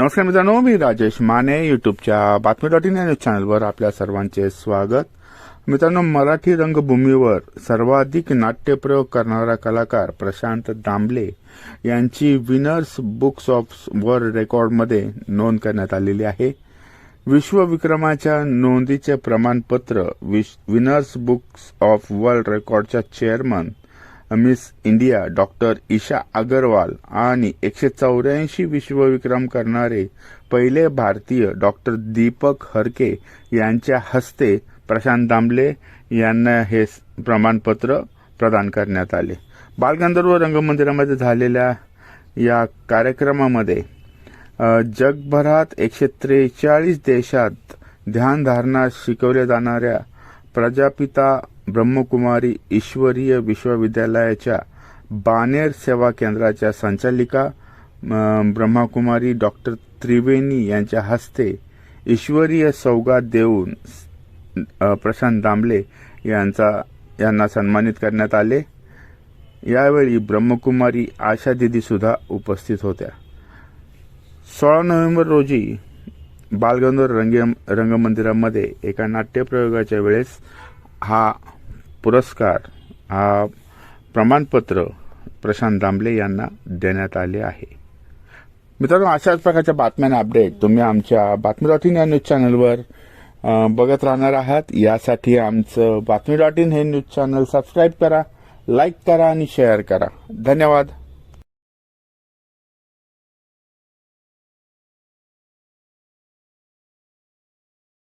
नमस्कार मित्रांनो मी राजेश माने युट्यूबच्या बातमी डॉट इन या न्यूज चॅनलवर आपल्या सर्वांचे स्वागत. मित्रांनो मराठी रंगभूमीवर सर्वाधिक नाट्यप्रयोग करणारा कलाकार प्रशांत दामले यांची विनर्स बुक्स ऑफ वर्ल्ड रेकॉर्डमध्ये नोंद करण्यात आलेली आहे. विश्वविक्रमाच्या नोंदीचे प्रमाणपत्र विश- winners books of world रेकॉर्डच्या chairman Miss India doctor Isha Agarwal आणि एकशे चौऱ्याऐंशी विश्वविक्रम करणारे पहिले भारतीय डॉक्टर दीपक हरके यांच्या हस्ते प्रशांत दामले यांना हे प्रमाणपत्र प्रदान करण्यात आले. बालगंधर्व रंगमंदिरामध्ये झालेल्या या कार्यक्रमामध्ये जगभरात एकशे त्रेचाळीस देशात ध्यानधारणा शिकवल्या जाणाऱ्या प्रजापिता ब्रह्मकुमारी ईश्वरीय विश्वविद्यालयाच्या बानेर सेवा केंद्राच्या संचालिका ब्रह्मकुमारी डॉक्टर त्रिवेणी यांच्या हस्ते ईश्वरीय सौगात देऊन प्रशांत दामले यांचा यांना सन्मानित करण्यात आले. यावेळी ब्रह्मकुमारी आशा दिदी सुद्धा उपस्थित होत्या. सोळा नोव्हेंबर रोजी बालगंधर्व रंग रंगमंदिरामध्ये एका नाट्यप्रयोगाच्या वेळेस हा पुरस्कार हा प्रमाणपत्र प्रशांत दामले यांना देण्यात आले आहे. मित्रांनो अशाच प्रकारच्या बातम्या अपडेट तुम्ही आमच्या बातमी डॉट इन या न्यूज चॅनलवर बघत राहणार आहात. यासाठी आमचं बातमी डॉट इन हे न्यूज चॅनल सबस्क्राईब करा लाईक करा आणि शेअर करा. धन्यवाद.